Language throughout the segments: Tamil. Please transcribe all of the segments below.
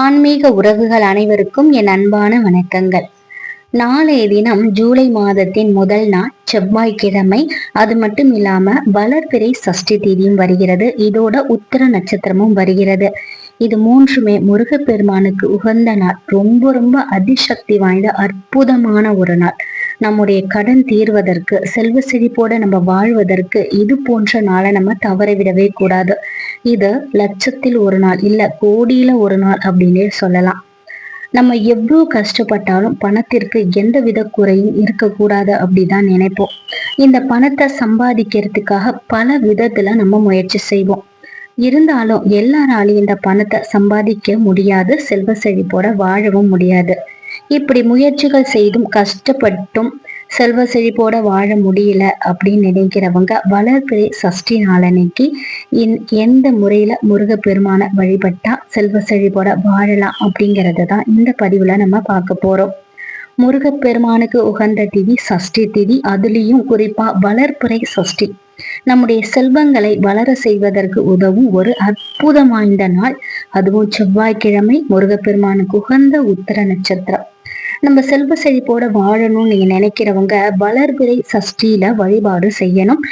ஆன்மீக உறவுகள் அனைவருக்கும் என் அன்பான வணக்கங்கள். நாளைய தினம் ஜூலை மாதத்தின் முதல் நாள் செவ்வாய்க்கிழமை. அது மட்டும் இல்லாம வளர்பிறை சஷ்டி தேதியும் வருகிறது. இதோட உத்தர நட்சத்திரமும் வருகிறது. இது மூன்றுமே முருகப்பெருமானுக்கு உகந்த நாள். ரொம்ப ரொம்ப அதிசக்தி வாய்ந்த அற்புதமான ஒரு நாள். நம்முடைய கடன் தீர்வதற்கு செல்வ செழிப்போட நம்ம வாழ்வதற்கு இது போன்ற நாளை நம்ம தவறவிடவே கூடாது. இது லட்சத்தில் ஒரு நாள் இல்ல கோடியில ஒரு நாள் அப்படின்னே சொல்லலாம். நம்ம எவ்வளவு கஷ்டப்பட்டாலும் பணத்திற்கு எந்த வித குறையும் இருக்கக்கூடாது அப்படிதான் நினைப்போம். இந்த பணத்தை சம்பாதிக்கிறதுக்காக பல விதத்துல நம்ம முயற்சி செய்வோம். இருந்தாலும் எல்லாராலையும் இந்த பணத்தை சம்பாதிக்க முடியாது செல்வ செழிப்போட வாழவும் முடியாது. இப்படி முயற்சிகள் செய்தும் கஷ்டப்பட்டும் செல்வ செழிப்போட வாழ முடியல அப்படின்னு நினைக்கிறவங்க வளர்பிறை சஷ்டி நாளன்னைக்கு எந்த முறையில முருகப்பெருமான வழிபட்டா செல்வ செழிப்போட வாழலாம் அப்படிங்கறத தான் இந்த பதிவுல நம்ம பார்க்க போறோம். முருகப்பெருமானுக்கு உகந்த திதி சஷ்டி திதி அதுலேயும் குறிப்பா வளர்ப்புறை சஷ்டி. நம்முடைய செல்வங்களை வளர செய்வதற்கு உதவும் ஒரு அற்புதம் வாய்ந்த நாள். அதுவும் செவ்வாய்க்கிழமை முருகப்பெருமானுக்கு உகந்த உத்தர நட்சத்திரம். நம்ம செல்வ செழிப்போட வாழணும்னு நீங்க நினைக்கிறவங்க வளர்பிறை சஷ்டியில வழிபாடு செய்யணும்.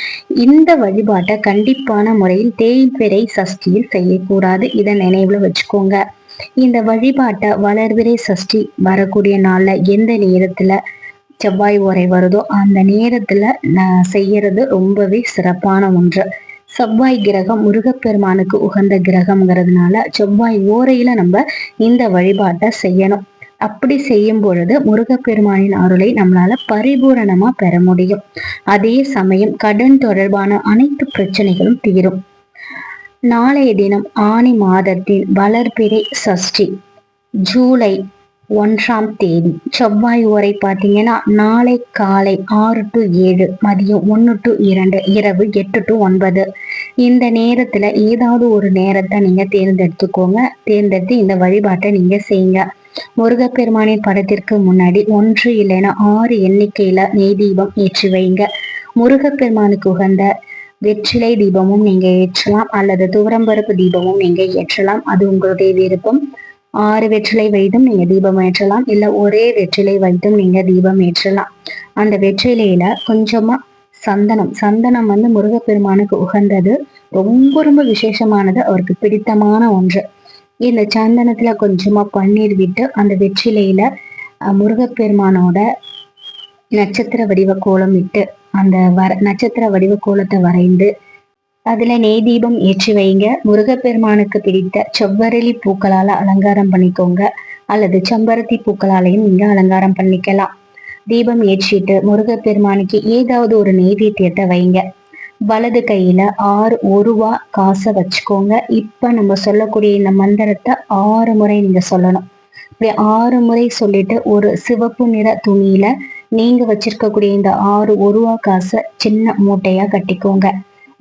இந்த வழிபாட்டை கண்டிப்பான முறையில் தேய்பிறை சஷ்டியில் செய்யக்கூடாது. இதை நினைவுல வச்சுக்கோங்க. இந்த வழிபாட்டை வளர்பிறை சஷ்டி வரக்கூடிய நாள்ல எந்த நேரத்துல செவ்வாய் உரை வருதோ அந்த நேரத்துல நான் செய்யறது ரொம்பவே சிறப்பான ஒன்று. செவ்வாய் கிரகம் முருகப்பெருமானுக்கு உகந்த கிரகம்ங்கிறதுனால செவ்வாய் ஓரையில நம்ம இந்த வழிபாட்டை செய்யணும். அப்படி செய்யும் பொழுது முருகப்பெருமானின் அருளை நம்மளால பரிபூரணமா பெற முடியும். அதே சமயம் கடன் தொடர்பான அனைத்து பிரச்சனைகளும் தீரும். நாளைய தினம் ஆணி மாதத்தின் வளர்பிறை சஷ்டி ஜூலை ஒன்றாம் தேதி. செவ்வாய் ஓரை பார்த்தீங்கன்னா நாளை காலை ஆறு டு ஏழு மதியம் ஒன்று டு இரண்டு இரவு எட்டு டு ஒன்பது. இந்த நேரத்துல ஏதாவது ஒரு நேரத்தை நீங்க தேர்ந்தெடுத்துக்கோங்க. தேர்ந்தெடுத்து இந்த வழிபாட்டை நீங்க செய்யுங்க. முருகப்பெருமானின் படத்திற்கு முன்னாடி ஒன்று இல்லைன்னா ஆறு எண்ணிக்கையில நெய் தீபம் ஏற்றி வைங்க. முருகப்பெருமானுக்கு உகந்த வெற்றிலை தீபமும் நீங்க ஏற்றலாம். அல்லது துவரம்பருப்பு தீபமும் நீங்க ஏற்றலாம். அது உங்களுடைய விருப்பம். ஆறு வெற்றிலை வைத்தும் நீங்க தீபம் ஏற்றலாம். இல்ல ஒரே வெற்றிலை வைத்தும் நீங்க தீபம் ஏற்றலாம். அந்த வெற்றிலையில கொஞ்சமா சந்தனம். சந்தனம் வந்து முருகப்பெருமானுக்கு உகந்தது. ரொம்ப ரொம்ப விசேஷமானது. அவருக்கு பிடித்தமான ஒன்று. இந்த சந்தனத்துல கொஞ்சமா பன்னீர் விட்டு அந்த வெற்றிலையில முருகப்பெருமானோட நட்சத்திர வடிவ கோலம் விட்டு அந்த வர நட்சத்திர வடிவ கோலத்தை வரைந்து அதுல நெய் தீபம் ஏற்றி வைங்க. முருகப்பெருமானுக்கு பிடித்த செவ்வரளி பூக்களால அலங்காரம் பண்ணிக்கோங்க. அல்லது செம்பருத்தி பூக்களாலையும் நீங்க அலங்காரம் பண்ணிக்கலாம். தீபம் ஏற்றிட்டு முருகப்பெருமானுக்கு ஏதாவது ஒரு நெய்வேத்தியத்தை வைங்க. வலது கையில ஆறு ஒரு ரூபா காசை வச்சுக்கோங்க. இப்ப நம்ம சொல்லக்கூடிய இந்த மந்திரத்தை ஆறு முறை நீங்க சொல்லணும். இப்படி ஆறு முறை சொல்லிட்டு ஒரு சிவப்பு நிற துணியில நீங்க வச்சிருக்கக்கூடிய இந்த ஆறு ஒரு ரூபா காசை சின்ன மூட்டையா கட்டிக்கோங்க.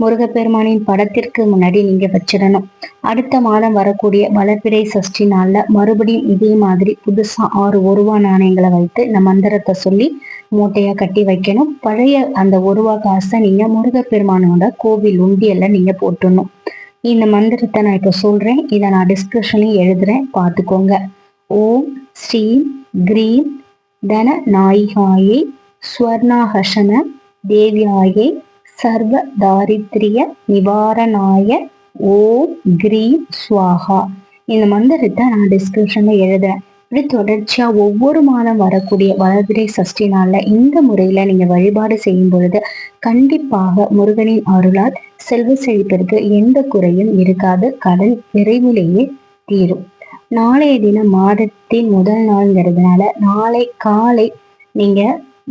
முருகப்பெருமானின் படத்திற்கு முன்னாடி நீங்க வச்சிடணும். அடுத்த மாதம் வரக்கூடிய வளர்பிறை சஷ்டி நாள்ல மறுபடியும் இதே மாதிரி புதுசா ஆறு ஒரு ரூபா நாணயங்களை வைத்து இந்த மந்திரத்தை சொல்லி மூட்டையா கட்டி வைக்கணும். பழைய அந்த ஒரு ரூபா காசை நீங்க முருகப்பெருமானோட கோவில் உண்டியல்ல நீங்க போட்டுடணும். இந்த மந்திரத்தை நான் இப்ப சொல்றேன். இதை நான் டிஸ்கிரிப்ஷன்லையும் எழுதுறேன். பார்த்துக்கோங்க. ஓம் ஸ்ரீம் கிரீம் தன நாயிகாயை ஸ்வர்ணாகஷன தேவியாயை சர்வ தாரித்ரிய நிவாரணாய ஓம் கிரீம் ஸ்வாகா இந்த மந்திரத்தை நான் டிஸ்கிரிப்ஷன்ல எழுதுறேன். இப்படி தொடர்ச்சியா ஒவ்வொரு மாதம் வரக்கூடிய வளர்பிறை சஷ்டி நாள்ல இந்த முறையில நீங்க வழிபாடு செய்யும் பொழுது கண்டிப்பாக முருகனின் அருளால் செல்வ செழிப்பிற்கு எந்த குறையும் இருக்காது. கடன் விரைவிலேயே தீரும். நாளைய தினம் மாதத்தின் முதல் நாள்ங்கிறதுனால நாளை காலை நீங்க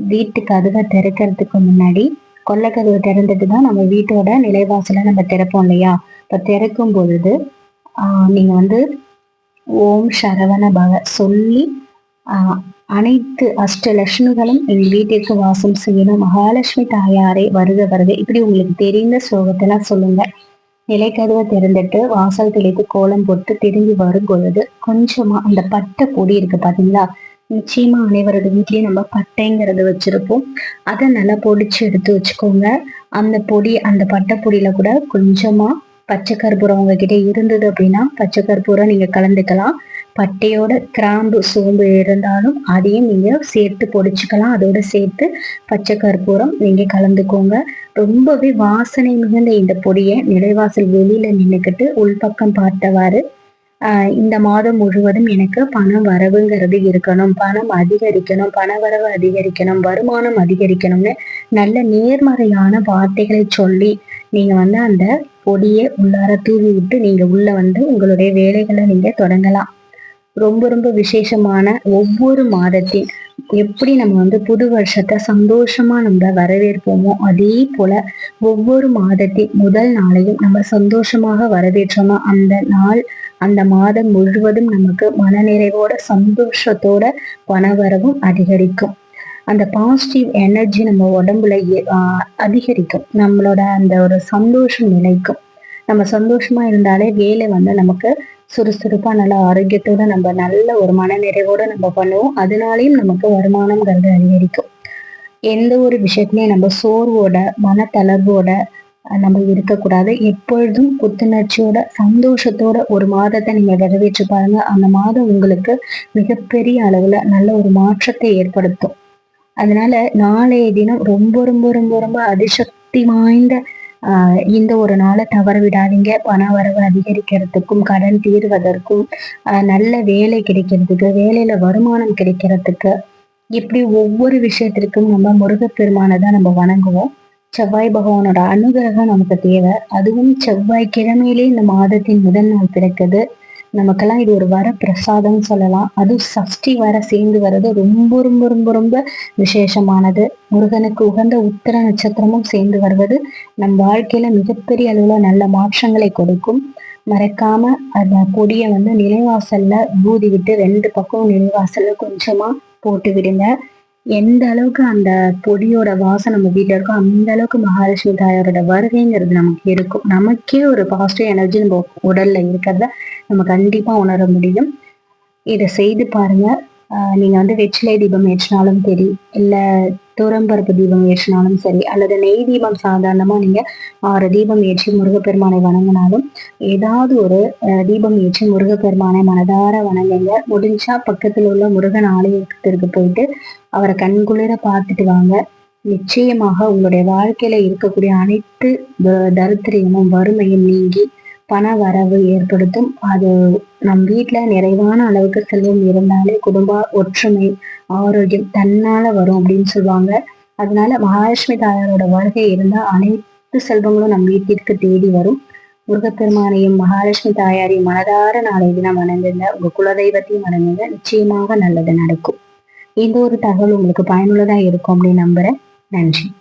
வீட்டுக்கு அதுக திறக்கிறதுக்கு முன்னாடி கொள்ளைக்கதவு திறந்துட்டு தான் நம்ம வீட்டோட நிலைவாசல நம்ம திறப்போம் இல்லையா? இப்ப திறக்கும் பொழுது ஆஹ் நீங்க வந்து ஓம் சரவண பவ சொல்லி அனைத்து அஷ்டலட்சுமிகளும் என் வீட்டிற்கு வாசம் செய்யணும். மகாலட்சுமி தாயாரே வருக வருக. இப்படி உங்களுக்கு தெரிந்த ஸ்லோகத்தெல்லாம் சொல்லுங்க. நிலைக்கதவை திறந்துட்டு வாசல் தெளித்து கோலம் போட்டு திரும்பி வரும் பொழுது கொஞ்சமா அந்த பட்டை பொடி இருக்கு பாத்தீங்களா? நிச்சயமா அனைவரது வீட்லயும் நம்ம பட்டைங்கிறத வச்சிருப்போம். அதை நல்லா பொடிச்சு எடுத்து வச்சுக்கோங்க. அந்த பொடி அந்த பட்டை பொடியில கூட கொஞ்சமா பச்சை கற்பூரம் உங்ககிட்ட இருந்தது அப்படின்னா பச்சை கற்பூரம் நீங்க கலந்துக்கலாம். பட்டையோட கிராம்பு சோம்பு இருந்தாலும் அதையும் நீங்க சேர்த்து பொடிச்சுக்கலாம். அதோட சேர்த்து பச்சை கற்பூரம் நீங்க கலந்துக்கோங்க. ரொம்பவே வாசனை மிகுந்த இந்த பொடியை நிலைவாசல் வெளியில நின்றுக்கிட்டு உள்பக்கம் பார்த்தவாறு இந்த மாதம் முழுவதும் எனக்கு பணம் வரவுங்கிறது இருக்கணும். பணம் அதிகரிக்கணும். பண வரவு அதிகரிக்கணும். வருமானம் அதிகரிக்கணும்னு நல்ல நேர்மறையான வார்த்தைகளை சொல்லி நீங்க வந்து அந்த பொடியை உள்ளார தூவி விட்டு நீங்க உள்ள வந்து உங்களுடைய வேலைகளை நீங்க தொடங்கலாம். ரொம்ப ரொம்ப விசேஷமான ஒவ்வொரு மாதத்தின் எப்படி நம்ம வந்து புது வருஷத்தை சந்தோஷமா நம்ம வரவேற்போமோ அதே போல ஒவ்வொரு மாதத்தின் முதல் நாளையும் நம்ம சந்தோஷமாக வரவேற்றோமோ? அந்த நாள் அந்த மாதம் முழுவதும் நமக்கு மனநிறைவோட சந்தோஷத்தோட பணவரவும் அதிகரிக்கும். அந்த பாசிட்டிவ் எனர்ஜி நம்ம உடம்புல அதிகரிக்கும். நம்மளோட அந்த ஒரு சந்தோஷம் நிலைக்கும். நம்ம சந்தோஷமா இருந்தாலே வேலை வந்து நமக்கு சுறுசுறுப்பா நல்ல ஆரோக்கியத்தோட நம்ம நல்ல ஒரு மனநிறைவோட நம்ம பண்ணுவோம். அதனாலையும் நமக்கு வருமானம்ங்கிறது அதிகரிக்கும். எந்த ஒரு விஷயத்துலயும் நம்ம சோர்வோட மனத்தளர்வோட நம்ம இருக்கக்கூடாது. எப்பொழுதும் புத்துணர்ச்சியோட சந்தோஷத்தோட ஒரு மாதத்தை நீங்க வரவேற்று பாருங்க. அந்த மாதம் உங்களுக்கு மிகப்பெரிய அளவுல நல்ல ஒரு மாற்றத்தை ஏற்படுத்தும். அதனால நாளைய தினம் ரொம்ப ரொம்ப ரொம்ப ரொம்ப அதிசக்தி வாய்ந்த ஆஹ் இந்த ஒரு நாளை தவற விடாதீங்க. பண வரவு அதிகரிக்கிறதுக்கும் கடன் தீர்வதற்கும் ஆஹ் நல்ல வேலை கிடைக்கிறதுக்கு வேலையில வருமானம் கிடைக்கிறதுக்கு இப்படி ஒவ்வொரு விஷயத்திற்கும் நம்ம முருகப்பெருமானை தான் நம்ம வணங்குவோம். செவ்வாய் பகவானோட அனுகிரகம் நமக்கு தேவை. அதுவும் செவ்வாய் கிழமையிலே இந்த மாதத்தின் முதல் நாள் பிறக்குது. நமக்கெல்லாம் இது ஒரு வர பிரசாதம் சொல்லலாம். அதுவும் சஷ்டி வர சேர்ந்து வர்றது ரொம்ப ரொம்ப ரொம்ப ரொம்ப விசேஷமானது. முருகனுக்கு உகந்த உத்தர நட்சத்திரமும் சேர்ந்து வருவது நம் வாழ்க்கையில மிகப்பெரிய அளவுல நல்ல மாற்றங்களை கொடுக்கும். மறக்காம அந்த பொடியை வந்து நிலைவாசல்ல ஊதி விட்டு ரெண்டு பக்கம் நிலைவாசல்ல கொஞ்சமா போட்டு விடுங்க. எந்த அளவுக்கு அந்த பொடியோட வாசம் நம்ம வீட்டில் இருக்கோ அந்த அளவுக்கு மகாலட்சுமி தாயாரோட வருகைங்கிறது நமக்கு இருக்கும். நமக்கே ஒரு பாசிட்டிவ் எனர்ஜி நம்ம உடல்ல இருக்கிறத நம்ம கண்டிப்பா உணர முடியும். இதை செய்து பாருங்க. நீங்க வந்து வெற்றிலை தீபம் ஏற்றினாலும் சரி இல்லை துறம்பரப்பு தீபம் ஏற்றினாலும் சரி அல்லது நெய் தீபம் சாதாரணமா நீங்க ஆறு தீபம் ஏற்றி முருகப்பெருமானை வணங்கினாலும் ஏதாவது ஒரு தீபம் ஏற்றி முருகப்பெருமானை மனதார வணங்குங்க. முடிஞ்சா பக்கத்துல உள்ள முருகன் ஆலயத்திற்கு போயிட்டு அவரை கண்குளிர பார்த்துட்டு வாங்க. நிச்சயமாக உங்களுடைய வாழ்க்கையில இருக்கக்கூடிய அனைத்து தரித்திரியமும் வறுமையும் நீங்கி பண வரவு ஏற்படுத்தும். அது நம் வீட்டுல நிறைவான அளவுக்கு செல்வம் இருந்தாலே குடும்ப ஒற்றுமை ஆரோக்கியம் தன்னால வரும் அப்படின்னு சொல்லுவாங்க. அதனால மகாலட்சுமி தாயாரோட வருகை இருந்தால் அனைத்து செல்வங்களும் நம் வீட்டிற்கு தேடி வரும். முருகப்பெருமானையும் மகாலட்சுமி தாயாரையும் மனதார நாளை தினம் வணங்குங்க. உங்க குலதெய்வத்தையும் வணங்குங்க. நிச்சயமாக நல்லது நடக்கும். இந்த ஒரு தகவல் உங்களுக்கு பயனுள்ளதா இருக்கும் அப்படின்னு நம்புறேன். நன்றி.